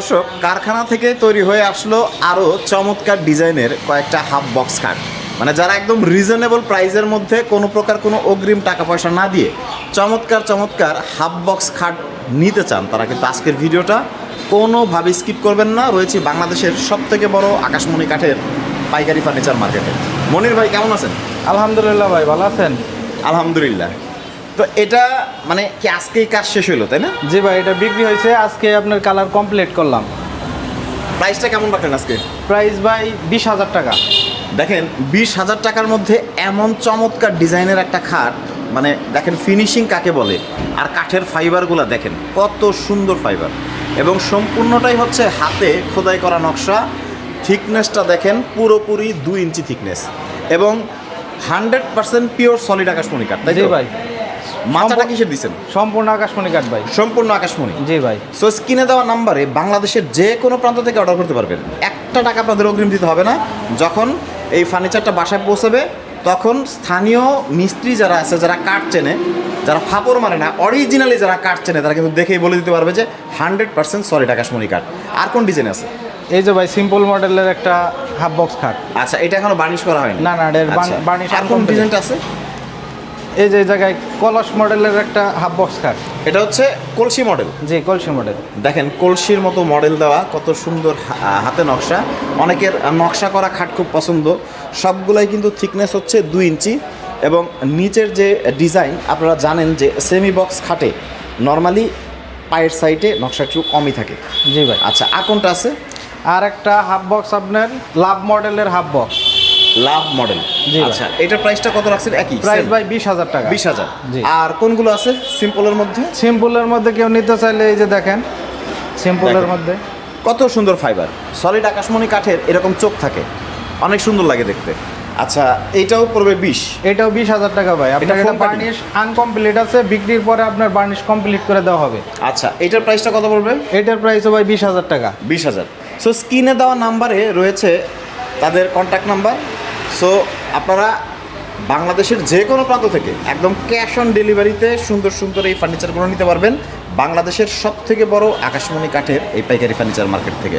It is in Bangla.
দর্শক কারখানা থেকে তৈরি হয়ে আসলো আরও চমৎকার ডিজাইনের কয়েকটা হাফ বক্স খাট। মানে যারা একদম রিজনেবল প্রাইসের মধ্যে কোনো প্রকার কোনো অগ্রিম টাকা পয়সা না দিয়ে চমৎকার চমৎকার হাফ বক্স খাট নিতে চান তারা কিন্তু আজকের ভিডিওটা কোনোভাবে স্কিপ করবেন না। রয়েছে বাংলাদেশের সব থেকে বড় আকাশমণি কাঠের পাইকারি ফার্নিচার মার্কেটে মনির ভাই কেমন আছেন? আলহামদুলিল্লাহ ভাই ভালো আছেন? আলহামদুলিল্লাহ। তো এটা মানে কি আজকেই কাজ শেষ হলো তাই না? জি ভাই এটা বিক্রি হয়েছে আজকে আপনার কালার কমপ্লিট করলাম। প্রাইসটা কেমন রাখলেন আজকে? প্রাইস ভাই বিশ হাজার টাকা। দেখেন বিশ হাজার টাকার মধ্যে এমন চমৎকার ডিজাইনের একটা খাট মানে দেখেন ফিনিশিং কাকে বলে আর কাঠের ফাইবারগুলো দেখেন কত সুন্দর ফাইবার এবং সম্পূর্ণটাই হচ্ছে হাতে খোদাই করা নকশা থিকনেসটা দেখেন পুরোপুরি দুই ইঞ্চি থিকনেস এবং হান্ড্রেড পার্সেন্ট পিওর সলিড আকাশমণি কাঠ তাই ভাই। মাথাটা কিসের দিচ্ছেন সম্পূর্ণ আকাশমণি কাঠ ভাই। সম্পূর্ণ আকাশমণি? জি ভাই। সো স্ক্রিনে দেওয়া নাম্বারে বাংলাদেশের যে কোনো প্রান্ত থেকে অর্ডার করতে পারবেন। একটা টাকা আপনাদের অগ্রিম দিতে হবে না। যখন এই ফার্নিচারটা বাসায় পৌঁছবে তখন স্থানীয় মিস্ত্রি যারা আছে যারা কাঠ চেনে যারা ফাপড় মারে না অরিজিনালি যারা কাঠ চেনে তারা কিন্তু দেখেই বলে দিতে পারবে যে হান্ড্রেড পার্সেন্ট সলিড আকাশমণি কাঠ আর কোন ডিজাইন আছে? এই যে ভাই সিম্পল মডেলের একটা হাফ বক্স খাট আচ্ছা এটা এখনও বার্নিশ করা হয়নি? না, না, আচ্ছা, বার্নিশ আর কোন ডিজাইনটা আছে? এই যে জায়গায় কলস মডেলের একটা হাফ বক্স খাট এটা হচ্ছে কলসি মডেল। জি কলসি মডেল। দেখেন কলসির মতো মডেল দেওয়া কত সুন্দর হাতে নকশা। অনেকের নকশা করা খাট খুব পছন্দ। সবগুলাই কিন্তু থিকনেস হচ্ছে দুই ইঞ্চি এবং নিচের যে ডিজাইন আপনারা জানেন যে সেমি বক্স খাটে নর্মালি পায়ের সাইডে নকশা একটু কমই থাকে। জি ভাই। আচ্ছা আর কোনটা আছে? আর একটা হাফ বক্স আপনার লাভ মডেলের হাফ বক্স লাভ মডেল। আচ্ছা এটার প্রাইসটা কত রাখছেন? একই প্রাইস ভাই বিশ হাজার টাকা। বিশ হাজার। আর কোনগুলো আছে? সিম্পলের মধ্যে? সিম্পলের মধ্যে কেউ নিতে চাইলে এই যে দেখেন সিম্পলের মধ্যে। কত সুন্দর ফাইবার সলিড আকাশমণি কাঠের এরকম চোখ থাকে। অনেক সুন্দর লাগে দেখতে। আচ্ছা এইটাও পড়বে বিশ। এটাও বিশ হাজার টাকা ভাই। আপনার এটা? বার্নিশ আনকমপ্লিট আছে বিক্রির পরে আপনার বার্নিশ কমপ্লিট করে দেওয়া হবে। আচ্ছা এইটার প্রাইসটা কত পড়বে? এটার প্রাইসও ভাই বিশ হাজার টাকা। বিশ হাজার। সো স্ক্রিনে দেওয়া নাম্বারে রয়েছে তাদের কন্ট্যাক্ট নাম্বার সো আপনারা বাংলাদেশের যে কোনো প্রান্ত থেকে একদম ক্যাশ অন ডেলিভারিতে সুন্দর সুন্দর এই ফার্নিচারগুলো নিতে পারবেন। বাংলাদেশের সব থেকে বড় আকাশমণি কাঠের এই পাইকারি ফার্নিচার মার্কেট থেকে।